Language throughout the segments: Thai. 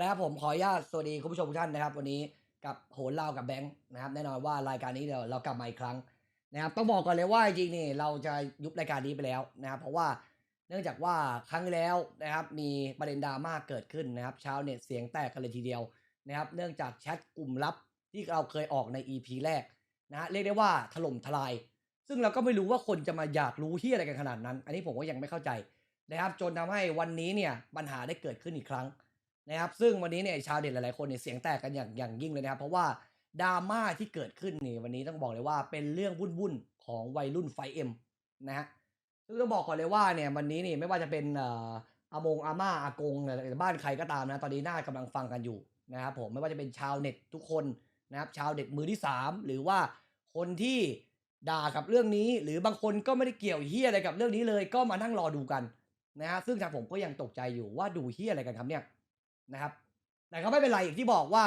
เอาละครับผมขออนุญาตสวัสดีคุณผู้ชมทุกท่านนะครับ วันนี้กับโหนเรากับแบงค์นะครับแน่นอนว่ารายการนี้เดี๋ยวเรากลับมาอีกครั้งนะครับต้องบอกก่อนเลยว่าจริงๆนี่เราจะยุบรายการนี้ไปแล้วนะครับเพราะว่าเนื่องจากว่าครั้งแล้วนะครับมีประเด็นดราม่าเกิดขึ้นนะครับชาวเน็ตเสียงแตกกันเลยทีเดียวนะครับเนื่องจากแชทกลุ่มลับที่เราเคยออกใน EP แรกนะฮะเรียกได้ว่าถล่มทลาย ซึ่งเราก็ไม่รู้ว่าคนจะมาอยากรู้ที่อะไรกันขนาดนั้น อันนี้ผมก็ยังไม่เข้าใจนะครับจนทำให้วันนี้เนี่ยปัญหาได้เกิดขึ้นอีกครั้ง นะครับซึ่งวันนี้เนี่ยชาวเด็ดหลายๆคนเนี่ยเสียงแตกกันอย่างอย่างยิ่งเลยนะครับ เพราะว่าดราม่าที่เกิดขึ้นนี่วันนี้ต้องบอกเลยว่าเป็นเรื่องวุ่นๆของวัยรุ่นไฟเอ็มนะฮะซึ่งต้องบอกก่อนเลยว่าเนี่ยวันนี้นี่ไม่ว่าจะเป็นเอ่ออามงอาม่าอากงหรือบ้านใครก็ตามนะตอนนี้น่ากำลังฟังกันอยู่นะครับผมไม่ว่าจะเป็นชาวเน็ตทุกคนนะครับชาวเน็ตมือที่สามหรือว่าคนที่ด่ากับเรื่องนี้ หรือบางคนก็ไม่ได้เกี่ยวเฮียอะไรกับเรื่องนี้เลย ก็มานั่งรอดูกันนะฮะซึ่งทางผมก็ยังตกใจอยู่ว่าดูเฮียอะไรกันครับเนี่ย นะครับ แต่ก็ไม่เป็นไรอย่างที่บอกว่า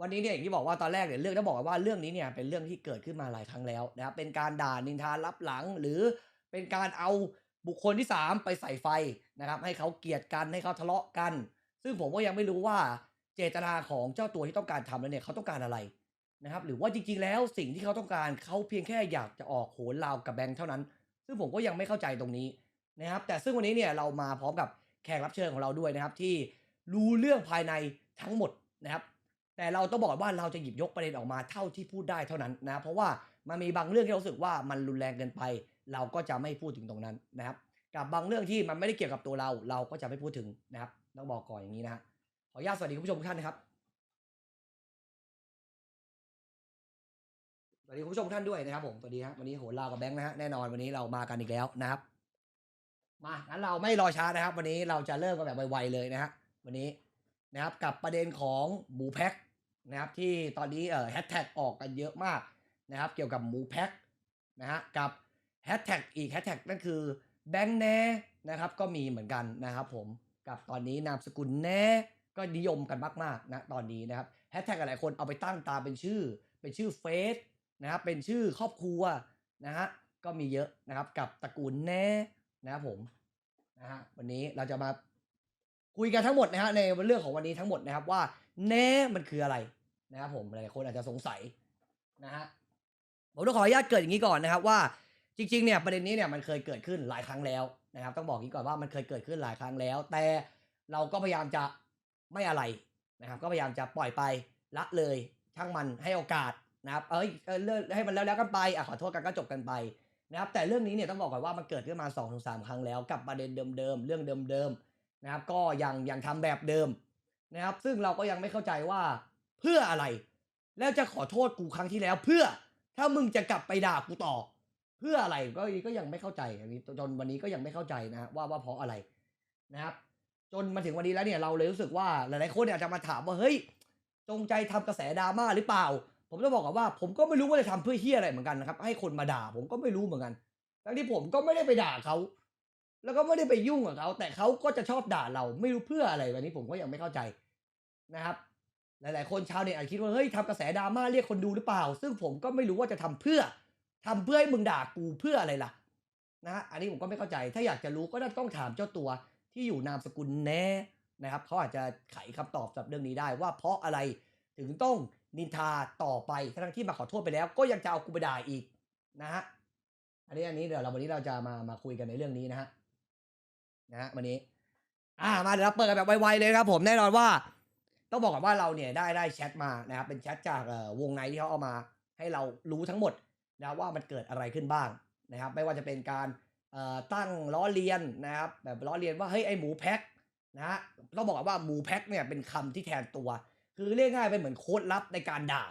วันนี้เนี่ยอย่างที่บอกว่าตอนแรกเนี่ยเรื่องต้องบอกว่าเรื่องนี้เนี่ยเป็นเรื่องที่เกิดขึ้นมาหลายครั้งแล้วนะครับเป็นการด่านินทารับหลัง หรือเป็นการเอาบุคคลที่สามไปใส่ไฟนะครับให้เขาเกลียดกันให้เขาทะเลาะกัน ซึ่งผมก็ยังไม่รู้ว่าเจตนาของเจ้าตัวที่ต้องการทำแล้วเนี่ยเขาต้องการอะไรนะครับหรือว่าจริงๆแล้วสิ่งที่เขาต้องการเขาเพียงแค่อยากจะออกโหนลาวกับแบงค์เท่านั้น ซึ่งผมก็ยังไม่เข้าใจตรงนี้นะครับแต่ซึ่งวันนี้เนี่ยเรามาพร้อมกับแขกรับเชิญของเราด้วยนะครับที่ รู้เรื่องภายในทั้งหมดนะครับ แต่เราต้องบอกว่าเราจะหยิบยกประเด็นออกมาเท่าที่พูดได้เท่านั้นนะ เพราะว่ามันมีบางเรื่องที่เราสึกว่ามันรุนแรงเกินไป เราก็จะไม่พูดถึงตรงนั้นนะครับ กับบางเรื่องที่มันไม่ได้เกี่ยวกับตัวเรา เราก็จะไม่พูดถึงนะครับต้องบอกก่อนอย่างนี้นะฮะขออนุญาตสวัสดีคุณผู้ชมทุกท่านนะครับสวัสดีคุณผู้ชมท่านด้วยนะครับผมสวัสดีครับวันนี้โหนลากับแบงค์นะฮะแน่นอนวันนี้เรามากันอีกแล้วนะครับ มางั้นเราไม่รอช้านะครับ วันนี้เราจะเริ่มกันแบบไวๆเลยนะฮะ วันนี้นะครับกับประเด็นของหมูแพ็คนะครับที่ตอนนี้เอ่อแฮชแท็กออกกันเยอะมากนะครับเกี่ยวกับหมูแพ็คนะฮะกับแฮชแท็กอีกแฮชแท็กนั่นคือแบงค์แน่นะครับก็มีเหมือนกันนะครับผมกับตอนนี้นามสกุลแน่ก็นิยมกันมากๆนะตอนนี้นะครับแฮชแท็กหลายคนเอาไปตั้งตามเป็นชื่อ เป็นชื่อเฟซนะครับเป็นชื่อครอบครัวนะฮะก็มีเยอะนะครับกับตระกูลแน่นะครับผมนะฮะวันนี้เราจะมา คุยกันทั้งหมดนะฮะในเรื่องของวันนี้ทั้งหมดนะครับว่าแน่มันคืออะไรนะครับผมหลายคนอาจจะสงสัยนะฮะผมต้องขออนุญาตเกิดอย่างนี้ก่อนนะครับว่าจริงๆเนี่ยประเด็นนี้เนี่ยมันเคยเกิดขึ้นหลายครั้งแล้วนะครับ ต้องบอกนี้ก่อนว่ามันเคยเกิดขึ้นหลายครั้งแล้ว แต่เราก็พยายามจะไม่อะไรนะครับ ก็พยายามจะปล่อยไปละเลยช่างมันให้โอกาสนะครับเอ้ยเออเลิกให้มันแล้วแล้วกันไปอะขอโทษกันก็จบกันไปนะครับแต่เรื่องนี้เนี่ยต้องบอกก่อนว่ามันเกิดขึ้นมา2อถึงสครั้งแล้วกับประเด็นเดิมๆเรื่องเดิมๆ นะครับ ก็ยังยังทำแบบเดิมนะครับ ซึ่งเราก็ยังไม่เข้าใจว่าเพื่ออะไร แล้วจะขอโทษกูครั้งที่แล้ว เพื่อถ้ามึงจะกลับไปด่ากูต่อ เพื่ออะไรก็ก็ยังไม่เข้าใจอันนี้จนวันนี้ก็ยังไม่เข้าใจนะว่าว่าเพราะอะไรนะครับ จนมาถึงวันนี้แล้วเนี่ยเราเลยรู้สึกว่าหลายๆคนเนี่ยอาจจะมาถามว่าเฮ้ย จงใจทำกระแสดราม่าหรือเปล่า ผมจะบอกก่อนว่า ผมก็ไม่รู้ว่าจะทำเพื่อเฮียอะไรเหมือนกันนะครับ ให้คนมาด่า ผมก็ไม่รู้เหมือนกันทั้งที่ผมก็ไม่ได้ไปด่าเขา แล้วก็ไม่ได้ไปยุ่งกับเขาแต่เขาก็จะชอบด่าเราไม่รู้เพื่ออะไรวันนี้ผมก็ยังไม่เข้าใจนะครับ หลาย ๆ คนชาวเน็ตอาจคิดว่าเฮ้ยทำกระแสดราม่าเรียกคนดูหรือเปล่า ซึ่งผมก็ไม่รู้ว่าจะทำเพื่อทำเพื่อให้มึงด่ากูเพื่ออะไรล่ะนะฮะอันนี้ผมก็ไม่เข้าใจ ถ้าอยากจะรู้ก็ต้องถามเจ้าตัวที่อยู่นามสกุลแน่นะครับเขาอาจจะไขคำตอบสำหรับเรื่องนี้ได้ว่าเพราะอะไรถึงต้องนินทาต่อไปทั้งที่มาขอโทษไปแล้ว ก็ยังจะเอากูไปด่าอีกนะฮะอันนี้อันนี้เดี๋ยวเราวันนี้เราจะมามาคุยกันในเรื่องนี้นะฮะ นะฮะวันนี้ อ่ามาเดี๋ยวเราเปิดกันแบบไวๆเลยครับ ผมแน่นอนว่า ต้องบอกก่อนว่าเราเนี่ยได้ได้แชทมานะครับเป็นแชทจากวงในที่เขาเอามา ให้เรารู้ทั้งหมดนะว่ามันเกิดอะไรขึ้นบ้างนะครับ ไม่ว่าจะเป็นการตั้งล้อเลียนนะครับ แบบล้อเลียนว่าเฮ้ยไอหมูแพ็คนะฮะต้องบอกก่อนว่าหมูแพ็คเนี่ยเป็นคำที่แทนตัว คือเรียกง่ายเป็นเหมือนโค้ดลับในการด่า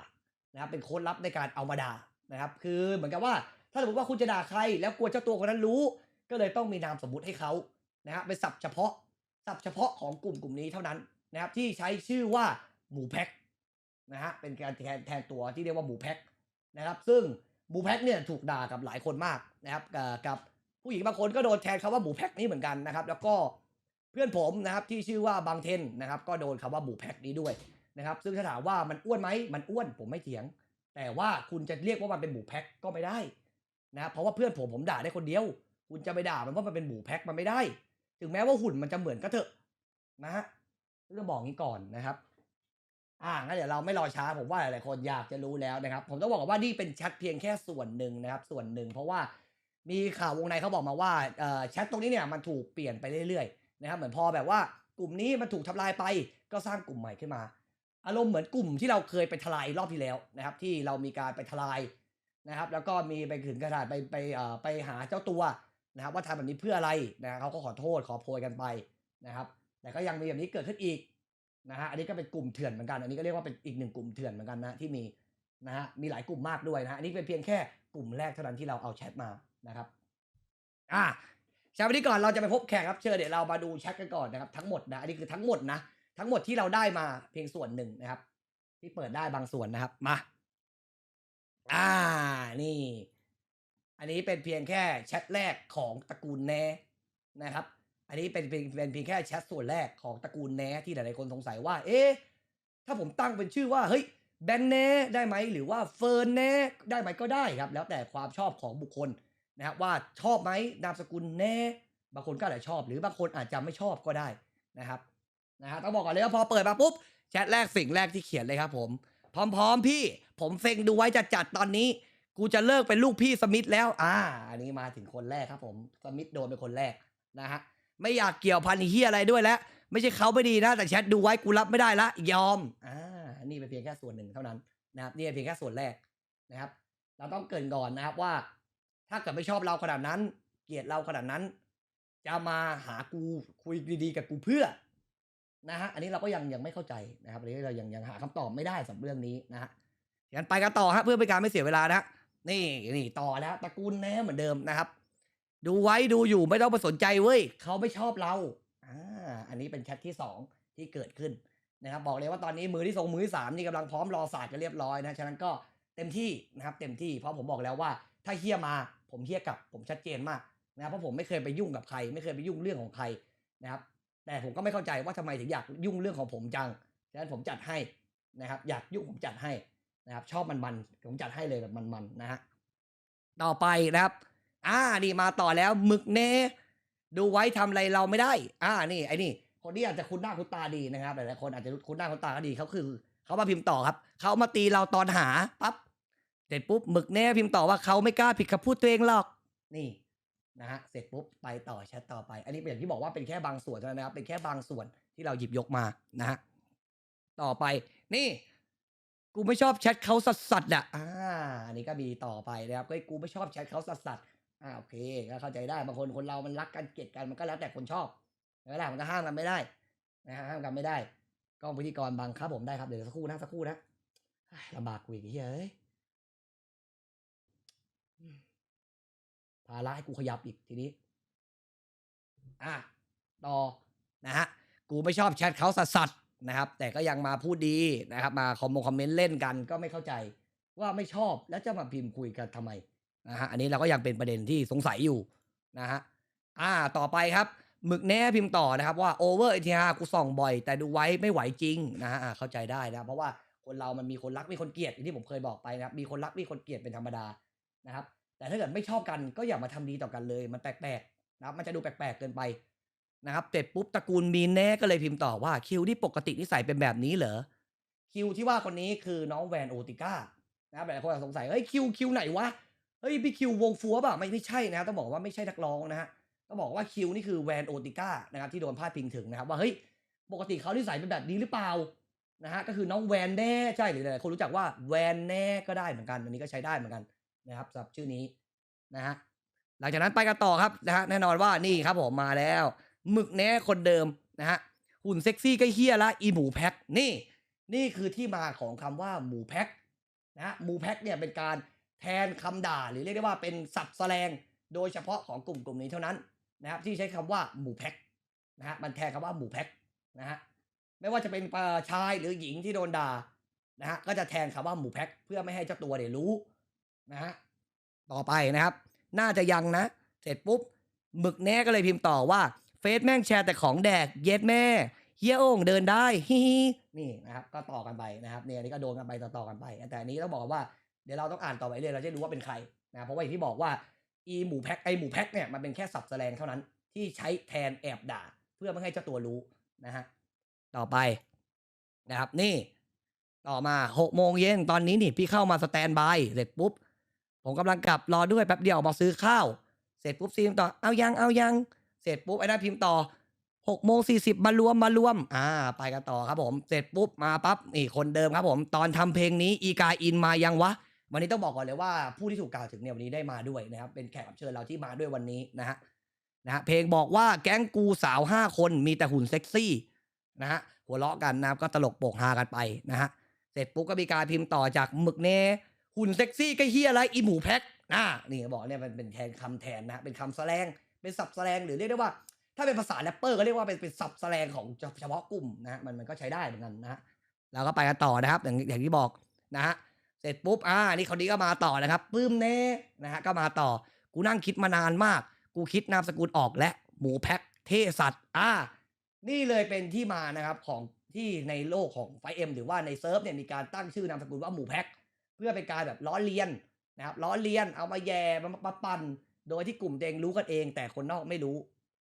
นะครับเป็นโค้ดลับในการเอามาด่านะครับ คือเหมือนกับว่าถ้าสมมติว่าคุณจะด่าใคร แล้วกลัวเจ้าตัวคนนั้นรู้ ก็เลยต้องมีนามสมมุติให้เขา นะฮะเป็นศัพท์เฉพาะศัพท์เฉพาะของกลุ่มกลุ่มนี้เท่านั้นนะครับที่ใช้ชื่อว่าหมูแพ็คนะฮะเป็นการแทนแทนตัวที่เรียกว่าหมูแพ็คนะครับซึ่งหมูแพ็คเนี่ยถูกด่ากับหลายคนมากนะครับกับกับผู้หญิงบางคนก็โดนแทนคำว่าหมูแพ็คนี้เหมือนกันนะครับแล้วก็เพื่อนผมนะครับที่ชื่อว่าบางเทนนะครับก็โดนคำว่าหมูแพ็คนี้ด้วยนะครับซึ่งถ้าถามว่ามันอ้วนไหมมันอ้วนผมไม่เถียง แต่ว่าคุณจะเรียกว่ามันเป็นหมูแพ็คก็ไม่ได้นะเพราะว่าเพื่อนผมผมด่าได้คนเดียว คุณจะไปด่ามันว่ามันเป็นหมูแพ็คมันไม่ได้ ถึงแม้ว่าหุ่นมันจะเหมือนก็เถอะนะฮะเรื่องบอกงี้ก่อนนะครับ อ่างั้นเดี๋ยวเราไม่รอช้าผมว่าหลายๆคนอยากจะรู้แล้วนะครับ ผมต้องบอกว่านี่เป็นแชทเพียงแค่ส่วนหนึ่งนะครับ ส่วนหนึ่งเพราะว่ามีข่าววงในเขาบอกมาว่าแชทตรงนี้เนี่ยมันถูกเปลี่ยนไปเรื่อยๆนะครับ เหมือนพอแบบว่ากลุ่มนี้มันถูกทำลายไปก็สร้างกลุ่มใหม่ขึ้นมา อารมณ์เหมือนกลุ่มที่เราเคยไปทลายรอบที่แล้วนะครับ ที่เรามีการไปทลายนะครับ แล้วก็มีไปถึงกระดาษไปไปเอ่อไปหาเจ้าตัว นะครับว่าทำแบบนี้เพื่ออะไรนะเขาก็ขอโทษขอโพยกันไปนะครับแต่ก็ยังมีแบบนี้เกิดขึ้นอีกนะฮะอันนี้ก็เป็นกลุ่มเถื่อนเหมือนกัน อันนี้ก็เรียกว่าเป็นอีกหนึ่งกลุ่มเถื่อนเหมือนกันนะที่มีนะฮะมีหลายกลุ่มมากด้วยนะอันนี้เป็นเพียงแค่กลุ่มแรกเท่านั้นที่เราเอาแชทมานะครับอะชทวันนี้ก่อนเราจะไปพบแขกรับเชิญเดี๋ยวเรามาดูแชทกันก่อนนะครับทั้งหมดนะอันนี้คือทั้งหมดนะทั้งหมดที่เราได้มาเพียงส่วนหนึ่งนะครับ ที่เปิดได้บางส่วนนะครับมา อ่านี่ อันนี้เป็นเพียงแค่แชทแรกของตระกูลแนนะครับ อันนี้เป็นเป็นเป็นเพียงแค่แชทส่วนแรกของตระกูลแนที่หลายๆคนสงสัยว่า เอ๊ะถ้าผมตั้งเป็นชื่อว่าเฮ้ยแบงค์แนได้ไหมหรือว่าเฟิร์นแนได้ไหมก็ได้ครับ แล้วแต่ความชอบของบุคคลนะครับว่าชอบไหมนามสกุลแนบางคนก็อาจจะชอบ หรือบางคนอาจจะไม่ชอบก็ได้นะครับนะฮะต้องบอกก่อนเลยว่าพอเปิดมาปุ๊บแชทแรกสิ่งแรกที่เขียนเลยครับผม พร้อมๆพี่ผมเฟงดูไว้จะจัดตอนนี้ กูจะเลิกเป็นลูกพี่สมิธแล้ว อ่า อันนี้มาถึงคนแรกครับผม สมิธโดนเป็นคนแรกนะฮะ ไม่อยากเกี่ยวพันเฮียอะไรด้วยแล้ว ไม่ใช่เขาไม่ดีนะ แต่แชทดูไว้กูรับไม่ได้ละ ยอม อ่า นี่เป็นเพียงแค่ส่วนหนึ่งเท่านั้นนะครับ นี่เป็นเพียงแค่ส่วนแรกนะครับ เราต้องเกินก่อนนะครับว่า ถ้าเกิดไม่ชอบเราขนาดนั้น เกลียดเราขนาดนั้น จะมาหากูคุยดีๆกับกูเพื่อนะฮะ อันนี้เราก็ยังยังไม่เข้าใจนะครับอันนี้เรายังยังหาคำตอบไม่ได้สำหรับเรื่องนี้นะฮะงั้นไปกันต่อฮะเพื่อเป็นการไม่เสียเวลานะ นี่นี่ต่อแล้วตระกูลแน่เหมือนเดิมนะครับ ดูไว้ดูอยู่ไม่ต้องไปสนใจเว้ยเขาไม่ชอบเราอ่าอันนี้เป็นแชทที่สองที่เกิดขึ้นนะครับ บอกเลยว่าตอนนี้มือที่สองมือที่สามนี่กำลังพร้อมรอศาสตร์กันเรียบร้อยนะฉะนั้นก็เต็มที่นะครับ เต็มที่เพราะผมบอกแล้วว่า ถ้าเฮี้ยมาผมเฮี้ยกลับผมชัดเจนมากนะครับเพราะผมไม่เคยไปยุ่งกับใคร ไม่เคยไปยุ่งเรื่องของใครนะครับ แต่ผมก็ไม่เข้าใจว่าทำไมถึงอยากยุ่งเรื่องของผมจังฉะนั้นผมจัดให้นะครับ อยากยุ่งผมจัดให้ นะครับ ชอบมันๆผมจัดให้เลยแบบมันๆนะฮะต่อไปนะครับ อ่านี่มาต่อแล้วหมึกเนดูไว้ทำอะไรเราไม่ได้ อ่านี่ไอ้นี่ คนที่อาจจะคุ้นหน้าคุ้นตาดีนะครับหลายๆคนอาจจะคุ้นหน้าคุ้นตาก็ดีเขาคือเขามาพิมพ์ต่อครับเขามาตีเราตอนหาปั๊บเสร็จปุ๊บหมึกเน่พิมพ์ต่อว่าเขาไม่กล้าผิดคำพูดตัวเองหรอก นี่นะฮะเสร็จปุ๊บไปต่อแชทต่อไป อันนี้เป็นอย่างที่บอกว่าเป็นแค่บางส่วนเท่านั้นนะครับเป็นแค่บางส่วนที่เราหยิบยกมานะฮะต่อไปนี่ กูไม่ชอบแชทเขาสัสสัสอะอ่าอันนี้ก็มีต่อไปนะครับเฮ้ยกูไม่ชอบแชทเขาสัสสัสอ่าโอเคก็เข้าใจได้บางคนคนเรามันรักกันเกลียดกันมันก็แล้วแต่คนชอบไม่ได้มันก็ห้ามกันไม่ได้นะฮะห้ามกันไม่ได้ กล้องพิธีกรบังครับผมได้ครับเดี๋ยวสักครู่นะสักครู่นะลำบากกูอีกไอ้เหี้ยเยอืมภาระให้กูขยับอีกทีนี้ อะต่อนะฮะ กูไม่ชอบแชทเขาสัสสัส นะครับ แต่ก็ยังมาพูดดีนะครับ มาคอมมงคอมเมนต์เล่นกันก็ไม่เข้าใจว่าไม่ชอบแล้วจะมาพิมพ์คุยกันทำไมนะฮะอันนี้เราก็ยังเป็นประเด็นที่สงสัยอยู่นะฮะอ่าต่อไปครับหมึกแน่พิมพ์ต่อนะครับว่าโอเวอร์เอทีอากูส่องบ่อย แต่ดูไว้ไม่ไหวจริงนะฮะเข้าใจได้นะเพราะว่าคนเรามันมีคนรักมีคนเกลียดอย่างที่ผมเคยบอกไปนะครับมีคนรักมีคนเกลียดเป็นธรรมดานะครับ แต่ถ้าเกิดไม่ชอบกันก็อย่ามาทำดีต่อกันเลย มันแปลกๆนะครับมันจะดูแปลกๆเกินไป นะครับเสร็จปุ๊บตระกูลมีนแน่ก็เลยพิมพ์ต่อว่าคิวที่ปกตินิสัยเป็นแบบนี้เหรอคิวที่ว่าคนนี้คือน้องแวนโอติก้านะครับหลายคนสงสัยเฮ้ยคิวคิวไหนวะเฮ้ยพี่คิววงฟัวป่ะไม่ไม่ใช่นะต้องบอกว่าไม่ใช่นักร้องนะฮะต้องบอกว่าคิวนี่คือแวนโอติก้านะครับที่โดนพาดพิงถึงนะครับว่าเฮ้ยปกติเขานิสัยเป็นแบบนี้หรือเปล่านะฮะก็คือน้องแวนแน่ใช่หรือหลายคนรู้จักว่าแวนแน่ก็ได้เหมือนกันอันนี้ก็ใช้ได้เหมือนกันนะครับสำหรับชื่อนี้นะฮะหลังจากนั้นไปกันต่อครับนะฮะแน่นอนว่านี่ครับผมมาแล้ว หมึกแน่คนเดิมนะฮะหุ่นเซ็กซี่ก็เฮี้ยละอีหมูแพ็คนี่ นี่คือที่มาของคำว่าหมูแพ็คนะฮะหมูแพ็คเนี่ยเป็นการแทนคำด่าหรือเรียกได้ว่าเป็นศัพท์แสลงโดยเฉพาะของกลุ่มกลุ่มนี้เท่านั้นนะครับที่ใช้คำว่าหมูแพ็คนะฮะมันแทนคำว่าหมูแพ็คนะฮะไม่ว่าจะเป็นชายหรือหญิงที่โดนด่านะฮะก็จะแทนคำว่าหมูแพ็คเพื่อไม่ให้เจ้าตัวเนี่ยรู้นะฮะต่อไปนะครับ น่าจะยังนะ เสร็จปุ๊บหมึกแน่ก็เลยพิมพ์ต่อว่า เฟซแม่งแชร์แต่ของแดก เย็ดแม่เฮียโอ่งเดินได้ฮิฮินี่นะครับ ก็ต่อกันไปนะครับเนี่ยนี้ก็โดนกันไปต่อๆกันไป แต่อันนี้ต้องบอกว่าเดี๋ยวเราต้องอ่านต่อไปเรื่อยเราจะรู้ว่าเป็นใครนะเพราะว่าอย่างที่บอกว่าอีหมูแพ็คไอหมูแพ็คเนี่ยมันเป็นแค่สับแสลงเท่านั้น ที่ใช้แทนแอบด่า เพื่อไม่ให้เจ้าตัวรู้นะฮะต่อไปนะครับนี่ ต่อมาหกโมงเย็นตอนนี้นี่พี่เข้ามาสแตนบายเสร็จปุ๊บ ผมกำลังกลับรอด้วยแป๊บเดียวออกมาซื้อข้าว เสร็จปุ๊บซีมต่อเอายังเอายัง เสร็จปุ๊บไอ้นั่นพิมพ์ต่อหกโมงสี่สิบมารวมมารวม อ่า ไปกันต่อครับผม เสร็จปุ๊บมาปั๊บนี่คนเดิมครับผม ตอนทำเพลงนี้อีกาอินมายังวะ วันนี้ต้องบอกก่อนเลยว่าผู้ที่ถูกกล่าวถึงเนี่ยวันนี้ได้มาด้วยนะครับ เป็นแขกรับเชิญเราที่มาด้วยวันนี้นะฮะนะฮะเพลงบอกว่าแก๊งกูสาวห้าคนมีแต่หุ่นเซ็กซี่นะฮะหัวเราะกันนะครับก็ตลกโปกฮากันไปนะฮะเสร็จปุ๊บก็มีการพิมพ์ต่อจากหมึกเนหุ่นเซ็กซี่ก็เฮียอะไรอีหมูแพ็คอ่านี่บอกเนี่ยมันเป็นแทนคำแทนนะฮะเป็นคำแสลง เป็นศัพท์แสลงหรือเรียกได้ว่า ถ้าเป็นภาษาแรปเปอร์ก็เรียกว่าเป็นเป็นศัพท์แสลงของเฉพาะกลุ่มนะฮะมันมันก็ใช้ได้เหมือนกันนะฮะเราก็ไปกันต่อนะครับ อย่างอย่างที่บอกนะฮะเสร็จปุ๊บอ่านี่คนนี้ก็มาต่อนะครับปื้มเน่นะฮะก็มาต่อ กูนั่งคิดมานานมาก กูคิดนามสกุลออกและหมูแพ็คเทสัตว์อ่านี่เลยเป็นที่มานะครับของที่ในโลกของไฟเอ็มหรือว่าในเซิร์ฟเนี่ยมีการตั้งชื่อนามสกุลว่าหมูแพ็คเพื่อเป็นการแบบล้อเลียนนะครับล้อเลียนเอามาแย่มามาปั่น โดยที่กลุ่มเองรู้กันเอง แต่คนนอกไม่รู้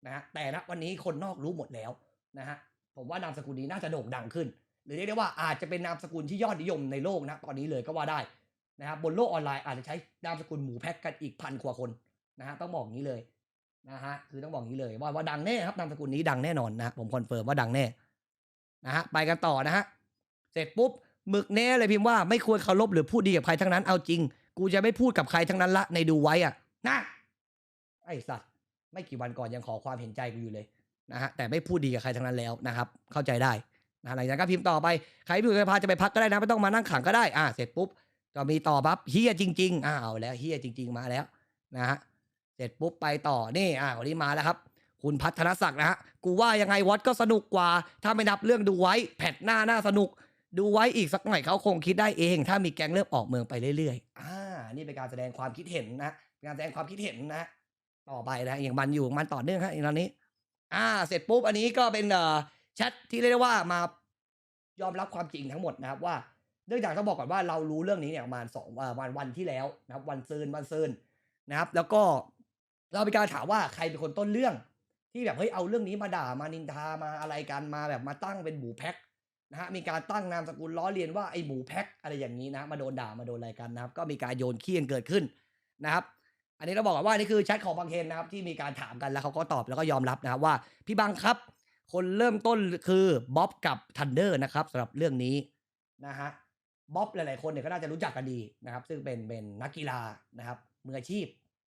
นะฮะแต่ณวันนี้คนนอกรู้หมดแล้วนะฮะผมว่านามสกุลนี้น่าจะโด่งดังขึ้น หรือเรียกได้ว่าอาจจะเป็นนามสกุลที่ยอดนิยมในโลกนะตอนนี้เลยก็ว่าได้นะครับบนโลกออนไลน์อาจจะใช้นามสกุลหมูแพ็กกันอีกพันกว่าคนนะฮะต้องบอกงนี้เลยนะฮะคือต้องบอกงนี้เลยว่าว่าดังแน่ครับนามสกุลนี้ดังแน่นอนนะผมคอนเฟิร์มว่าดังแน่นะฮะไปกันต่อนะฮะเสร็จปุ๊บหมึกแน่เลยพิมพ์ว่าไม่ควรเคารพหรือพูดดีกับใครทั้งนั้นเอาจริง กูจะไม่พูดกับใครทั้งนั้นละในดูไว้อะนะ ไอ้สัตว์ไม่กี่วันก่อนยังขอความเห็นใจกูอยู่เลยนะฮะแต่ไม่พูดดีกับใครทั้งนั้นแล้วนะครับ เข้าใจได้นะหลังจากนั้นก็พิมพ์ต่อไปใครอยู่ในพาจะไปพักก็ได้นะไม่ต้องมานั่งขังก็ได้อ่าเสร็จปุ๊บก็มีต่อปั๊บเฮียจริงๆอ้าวแล้วเฮียจริง ๆ มาแล้วนะฮะเสร็จปุ๊บไปต่อนี่อ่าวันนี้มาแล้วครับ คุณพัฒนศักดิ์นะฮะกูว่ายังไงวัดก็สนุกกว่า ถ้าไม่นับเรื่องดูไว้แพทหน้าหน่าสนุก ดูไว้อีกสักหน่อยเขาคงคิดได้เอง ถ้ามีแก๊งเริ่มออกเมืองไปเรื่อยๆอ่านี่เป็นการแสดงความคิดเห็นนะการแสดงความคิดเห็นนะ ต่อไปนะอย่างมันอยู่มันต่อเนื่องฮะอย่างตอนนี้ อ่า เสร็จปุ๊บอันนี้ก็เป็นเอ่อแชทที่เรียกได้ว่ามายอมรับความจริงทั้งหมดนะครับว่าเนื่องจากต้องบอกก่อนว่าเรารู้เรื่องนี้เนี่ยประมาณสองวันวันที่แล้วนะครับ วันซืนวันซืนนะครับ แล้วก็เรามีการถามว่าใครเป็นคนต้นเรื่อง ที่แบบเฮ้ยเอาเรื่องนี้มาด่ามานินทามาอะไรกันมาแบบมาตั้งเป็นหมูแพ็คนะฮะมีการตั้งนามสกุลล้อเลียนว่าไอ้หมูแพ็คอะไรอย่างนี้นะมาโดนด่ามาโดนอะไรกันนะครับ ก็มีการโยนขี้กันเกิดขึ้นนะครับ อันนี้เราบอกก่อนว่านี่คือแชทของบางเคนนะครับที่มีการถามกันแล้วเขาก็ตอบแล้วก็ยอมรับนะครับว่าพี่บังครับ คนเริ่มต้นคือบ๊อบกับทันเดอร์นะครับสำหรับเรื่องนี้นะฮะบ๊อบหลายๆคนเนี่ยก็น่าจะรู้จักกันดีนะครับ ซึ่งเป็นเป็นนักกีฬานะครับมืออาชีพ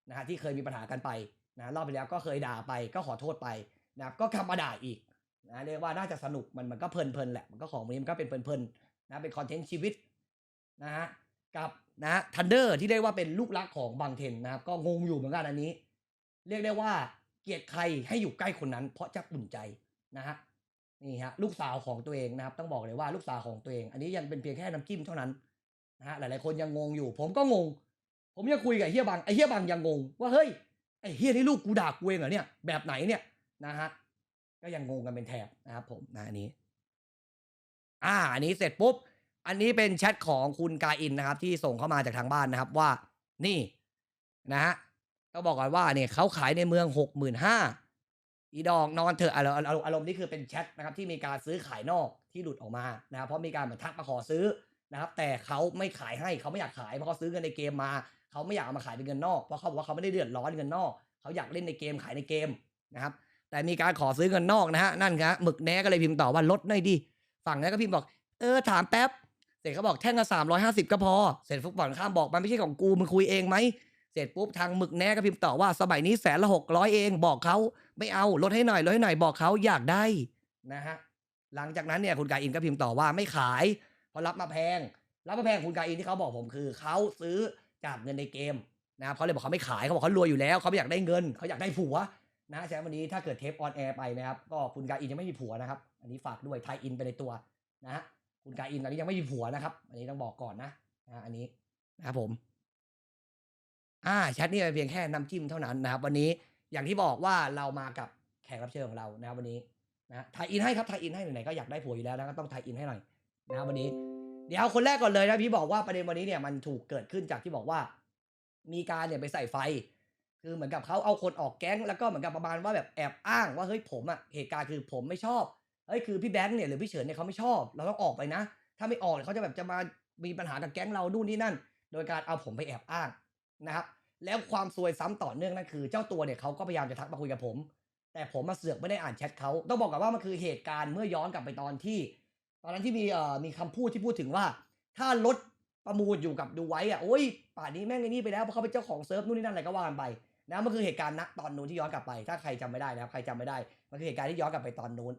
นะฮะที่เคยมีปัญหากันไปนะรอบไปแล้วก็เคยด่าไปก็ขอโทษไปนะครับก็กลับมาด่าอีกนะเรียกว่าน่าจะสนุกมันมันก็เพลินๆแหละมันก็ของมันนี้มันก็เป็นเพลินๆนะเป็นคอนเทนต์ชีวิตนะฮะกับ นะฮะทันเดอร์ที่เรียกว่าเป็นลูกรักของบางเทนนะครับ ก็งงอยู่เหมือนกันอันนี้ เรียกได้ว่าเกลียดใครให้อยู่ใกล้คนนั้น เพราะจะอุ่นใจนะฮะนี่ฮะลูกสาวของตัวเองนะครับ ต้องบอกเลยว่าลูกสาวของตัวเอง อันนี้ยังเป็นเพียงแค่น้ำจิ้มเท่านั้นนะฮะหลายๆคนยังงงอยู่ ผมก็งง ผมยังคุยกับเฮียบังไอเฮียบังยังงง ว่าเฮ้ยไอเฮียนี่ลูกกูด่ากูเองเหรอเนี่ยแบบไหนเนี่ยนะฮะก็ยังงงกันเป็นแถบนะครับผมนะอันนี้ อ่าอันนี้เสร็จปุ๊บ อันนี้เป็นแชทของคุณกาอินนะครับ ที่ส่งเข้ามาจากทางบ้านนะครับว่านี่นะฮะต้องบอกก่อนว่าเนี่ยเขาขายในเมืองหกหมื่นห้าอีดอกนอนเถอะอารมณ์อารมณ์นี่คือเป็นแชทนะครับ ที่มีการซื้อขายนอกที่หลุดออกมานะครับเพราะมีการเหมือนทักมาขอซื้อนะครับ แต่เขาไม่ขายให้เขาไม่อยากขายเพราะเขาซื้อเงินในเกมมาเขาไม่อยากเอามาขายเป็นเงินนอกเพราะเขาบอกว่าเขาไม่ได้เดือดร้อนเงินนอกเขาอยากเล่นในเกมขายในเกมนะครับ แต่มีการขอซื้อเงินนอกนะฮะนั่นครับหมึกแน่ก็เลยพิมพ์ต่อว่าลดหน่อยดิฝั่งนั้นก็พิมพ์บอก เออถามแป๊บ เสร็จเขาบอกแท่งละสามร้อยห้าสิบก็พอ เสร็จฟุกบอลข้ามบอกมันไม่ใช่ของกูมึงคุยเองไหม เสร็จปุ๊บทางหมึกแน่ก็พิมพ์ต่อว่าสมัยนี้แสนละหกร้อยเองบอกเขาไม่เอาลดให้หน่อยลดให้หน่อยบอกเขาอยากได้นะฮะหลังจากนั้นเนี่ยคุณกายอินก็พิมพ์ต่อว่าไม่ขาย เพราะรับมาแพง รับมาแพงคุณกายอินที่เขาบอกผมคือเขาซื้อจากเงินในเกมนะครับเขาเลยบอกเขาไม่ขายเขาบอกเขารวยอยู่แล้วเขาไม่อยากได้เงินเขาอยากได้ผัวนะฉะนั้นวันนี้ถ้าเกิดเทปออนแอร์ไปนะครับก็คุณกายอินยังไม่มีผัวนะครับ อันนี้ฝากด้วยไทยอินไปในตัวนะฮะ คุณกายอินตอนนี้ยังไม่มีผัวนะครับ อันนี้ต้องบอกก่อนนะนะอันนี้นะครับผม อ่าแชทนี่เป็นเพียงแค่น้ำจิ้มเท่านั้นนะครับ วันนี้อย่างที่บอกว่าเรามากับแขกรับเชิญของเรานะครับวันนี้นะไทยอินให้ครับไทยอินให้ไหนๆก็อยากได้ผัวอยู่แล้วนะก็ต้องไทยอินให้หน่อยนะครับวันนี้ เดี๋ยวคนแรกก่อนเลยนะพี่บอกว่าประเด็นวันนี้เนี่ยมันถูกเกิดขึ้นจากที่บอกว่า มีการเนี่ยไปใส่ไฟ คือเหมือนกับเขาเอาคนออกแก๊งแล้วก็เหมือนกับประมาณว่าแบบแอบอ้างว่าเฮ้ยผมอะเหตุการณ์คือผมไม่ชอบ เอ้ยคือพี่แบงค์เนี่ยหรือพี่เฉินเนี่ยเขาไม่ชอบ เราต้องออกไปนะ ถ้าไม่ออกเนี่ยเขาจะแบบจะมามีปัญหากับแก๊งเรานู่นนี่นั่น โดยการเอาผมไปแอบอ้างนะครับแล้วความซวยซ้ำต่อเนื่องนั่นคือ เจ้าตัวเนี่ยเขาก็พยายามจะทักมาคุยกับผม แต่ผมมาเสือกไม่ได้อ่านแชทเขาต้องบอกกันว่ามันคือเหตุการณ์เมื่อย้อนกลับไปตอนที่ ตอนนั้นที่มีเอ่อมีคำพูดที่พูดถึงว่า ถ้ารถประมูลอยู่กับดูไว้อะโอ้ยป่านนี้แม่งไอ้นี่ไปแล้วเพราะเขาเป็นเจ้าของเซิร์ฟนู่นนี่นั่นอะไรก็ว่ากันไปนะมันคือเหตุการณ์ณตอนนู้นที่ย้อนกลับไป ถ้าใครจำไม่ได้นะครับใครจำไม่ได้มันคือเหตุการณ์ที่ย้อนกลับไปตอนนู้น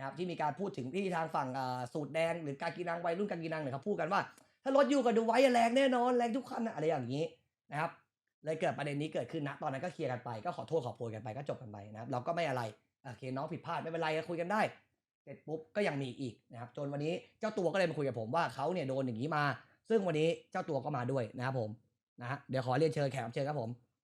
นะครับที่มีการพูดถึงที่ทางฝั่งสูตรแดงหรือการกีนังวัยรุ่นการกีนังเนี่ยเขาพูดกันว่า ถ้ารถอยู่กับดูไว้อะแรงแน่นอนแรงทุกคันอะไรอย่างนี้นะครับเลยเกิดประเด็นนี้เกิดขึ้นนะตอนนั้นก็เคลียร์กันไปก็ขอโทษขอโพยกันไปก็จบกันไปนะครับเราก็ไม่อะไรโอเคน้องผิดพลาดไม่เป็นไรก็คุยกันได้เสร็จปุ๊บก็ยังมีอีกนะครับจนวันนี้เจ้าตัวก็เลยมาคุยกับผมว่าเขาเนี่ยโดนอย่างนี้มา ซึ่งวันนี้เจ้าตัวก็มาด้วยนะครับผมนะฮะเดี๋ยวขอเรียนเชิญแขกรับเชิญครับผม